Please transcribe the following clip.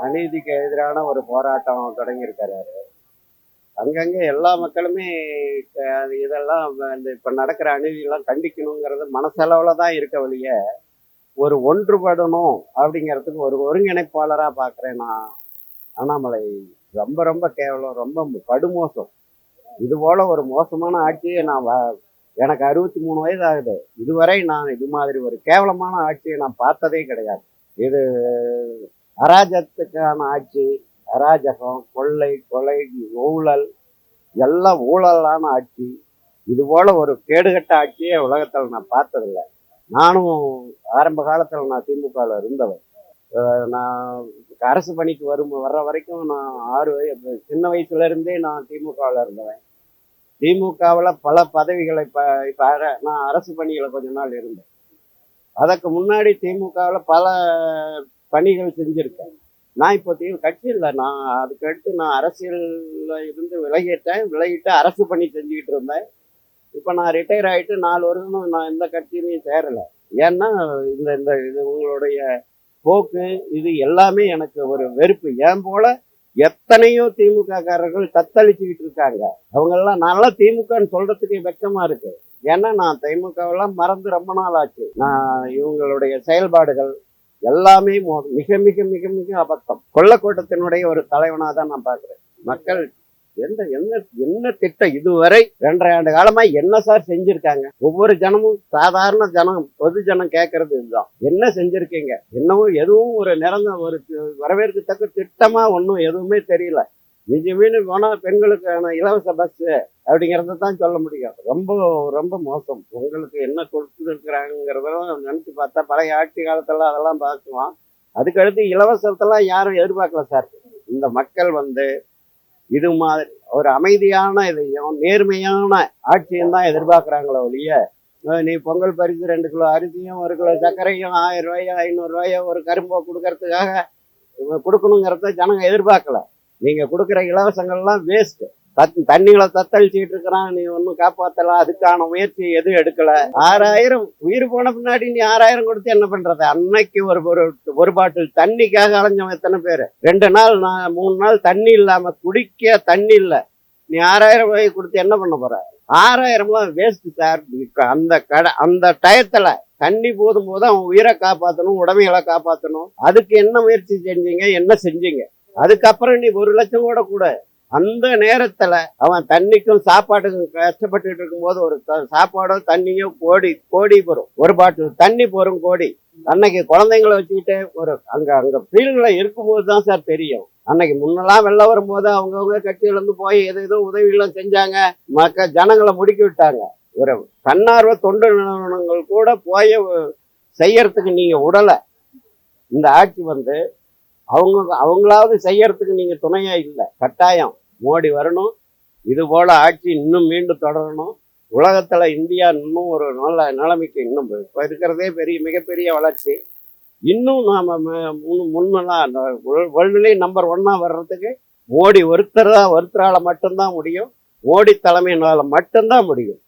அநீதிக்கு எதிரான ஒரு போராட்டம் தொடங்கியிருக்காரு அங்கங்கே எல்லா மக்களுமே க- அது இதெல்லாம் இந்த இப்போ நடக்கிற அநீதியெல்லாம் கண்டிக்கணுங்கிறது மனசளவில் தான் இருக்க வழிய ஒரு ஒன்றுபடணும் அப்படிங்கிறதுக்கு ஒரு ஒருங்கிணைப்பாளராக பார்க்குறேன் நான். அண்ணாமலை ரொம்ப ரொம்ப கேவலம் ரொம்ப படுமோசம். இது போல் ஒரு மோசமான ஆட்சியை நான் வ- எனக்கு அறுபத்தி மூணு வயது ஆகுது இதுவரை நான் இது மாதிரி ஒரு கேவலமான ஆட்சியை நான் பார்த்ததே கிடையாது. இது அராஜகத்துக்கான ஆட்சி அராஜகம் கொள்ளை கொலை ஊழல் எல்லாம் ஊழலான ஆட்சி. இது போல ஒரு கேடுகட்ட ஆட்சியை உலகத்தில் நான் பார்த்ததில்லை. நானும் ஆரம்ப காலத்தில் நான் திமுகவில் இருந்தவன் நான் அரசு பணிக்கு வரும் வர்ற வரைக்கும் நான் ஆறு சின்ன வயசுல இருந்தே நான் திமுகவில் இருந்தவன். திமுகவில் பல பதவிகளை இப்போ இப்போ நான் அரசு பணியில் கொஞ்ச நாள் இருந்தேன். அதற்கு முன்னாடி திமுகவில் பல பணிகள் செஞ்சுருக்கேன். நான் இப்போதையும் கட்சி இல்லை. நான் அதுக்கடுத்து நான் அரசியலில் இருந்து விலகிட்டேன். விலகிட்டு அரசு பணி செஞ்சுக்கிட்டு இருந்தேன். இப்போ நான் ரிட்டையர் ஆகிட்டு நாலு வருஷமும் நான் எந்த கட்சியிலையும் சேரலை. ஏன்னா இந்த இந்த இது உங்களுடைய போக்கு இது எல்லாமே எனக்கு ஒரு வெறுப்பு. ஏன் போல? எத்தனையோ திமுககாரர்கள் தத்தளிச்சுக்கிட்டு இருக்காங்க. அவங்கெல்லாம் நல்லா திமுகன்னு சொல்றதுக்கு வெக்கமா இருக்கு. ஏன்னா நான் திமுகவெல்லாம் மறந்து ரொம்ப நாள் ஆச்சு. நான் இவங்களுடைய செயல்பாடுகள் எல்லாமே மோ- மிக மிக மிக மிக அபத்தம். கொள்ளக்கூட்டத்தினுடைய ஒரு தலைவனாக தான் நான் பார்க்குறேன். மக்கள் எந்த என்ன என்ன திட்டம்? இதுவரை ரெண்டரை ஆண்டு காலமா என்ன சார் செஞ்சிருக்காங்க? ஒவ்வொரு ஜனமும் சாதாரண ஜனம் பொது ஜனம் கேட்கறது இதுதான். என்ன செஞ்சிருக்கீங்க? என்னவும் எதுவும் ஒரு நிறந்த ஒரு வரவேற்கத்தக்க திட்டமா ஒன்றும் எதுவுமே தெரியல. மிஞ்சி மீன் பெண்களுக்கான இலவச பஸ்ஸு அப்படிங்கிறத தான் சொல்ல முடியும். ரொம்ப ரொம்ப மோசம். உங்களுக்கு என்ன கொடுத்துருக்குறாங்கிறதெல்லாம் நினச்சி பார்த்தா பழைய ஆட்சி காலத்தில் அதெல்லாம் பார்க்குவோம் அதுக்கடுத்து இலவசத்தெல்லாம் யாரும் எதிர்பார்க்கல சார் இந்த மக்கள் வந்து இது மாதிரி ஒரு அமைதியான இதையும் நேர்மையான ஆட்சியும் தான் எதிர்பார்க்குறாங்களோ ஒழிய நீ பொங்கல் பரிசு ரெண்டு கிலோ அரிசியும் ஒரு கிலோ சர்க்கரையும் ஆயிரம் ரூபாயோ ஐநூறுரூவாயோ ஒரு கரும்போ கொடுக்கறதுக்காக கொடுக்கணுங்கிறத ஜனங்க எதிர்பார்க்கல. நீங்க கொடுக்குற இலவசங்கள்லாம் வேஸ்ட் தண்ணிகளை தத்தளிச்சுட்டு இருக்கிறான். நீ ஒன்றும் காப்பாத்தல. அதுக்கான முயற்சி எதுவும் எடுக்கல. ஆறாயிரம் உயிர் போன பின்னாடி நீ ஆறாயிரம் கொடுத்து என்ன பண்றது? அன்னைக்கு ஒரு ஒரு ஒரு பாட்டில் தண்ணிக்காக அலைஞ்சவன் எத்தனை பேர்? ரெண்டு நாள் நான் மூணு நாள் தண்ணி இல்லாம குடிக்க தண்ணி இல்லை. நீ ஆறாயிரம் ரூபாய் கொடுத்து என்ன பண்ண போற? ஆறாயிரம்லாம் வேஸ்ட் சார் அந்த கடை அந்த டயத்துல தண்ணி போதும் போது அவன் உயிரை காப்பாற்றணும் உடமைகளை காப்பாற்றணும் அதுக்கு என்ன முயற்சி செஞ்சீங்க? என்ன செஞ்சீங்க? அதுக்கப்புறம் நீ ஒரு லட்சம் கூட கூட. அந்த நேரத்துல அவன் தண்ணிக்கும் சாப்பாட்டுக்கும் கஷ்டப்பட்டுட்டு இருக்கும்போது ஒரு த- சாப்பாடோ தண்ணியோ கோடி கோடி போறோம் ஒரு பாட்டில் தண்ணி போறோம் கோடி. அன்னைக்கு குழந்தைங்களை வச்சுக்கிட்டு ஒரு அங்க அங்க ஃபீல்டில் இருக்கும்போது தான் சார் தெரியும். அன்னைக்கு முன்னெல்லாம் வெளில வரும்போது அவங்கவுங்க கட்சியிலிருந்து போய் எது எதுவும் உதவியெல்லாம் செஞ்சாங்க. மக்க ஜனங்களை முடுக்கி விட்டாங்க. ஒரு தன்னார்வ தொண்டு நிறுவனங்கள் கூட போய் செய்யறதுக்கு நீங்க உடலை. இந்த ஆட்சி வந்து அவங்க அவங்களாவது செய்யறதுக்கு நீங்க துணையா இல்லை. கட்டாயம். மோடி வரணும். இது போல ஆட்சி இன்னும் மீண்டும் தொடரணும். உலகத்துல இந்தியா இன்னும் ஒரு நல்ல நிலைமைக்கு இன்னும் இப்போ இருக்கிறதே பெரிய மிகப்பெரிய வளர்ச்சி. இன்னும் நாம ம- முன்னெல்லாம் வேர்ல்டுலேயே நம்பர் ஒன்னா வர்றதுக்கு மோடி ஒருத்தர் தான் ஒருத்தரால் மட்டும்தான் முடியும். மோடி தலைமையினால மட்டும்தான் முடியும்.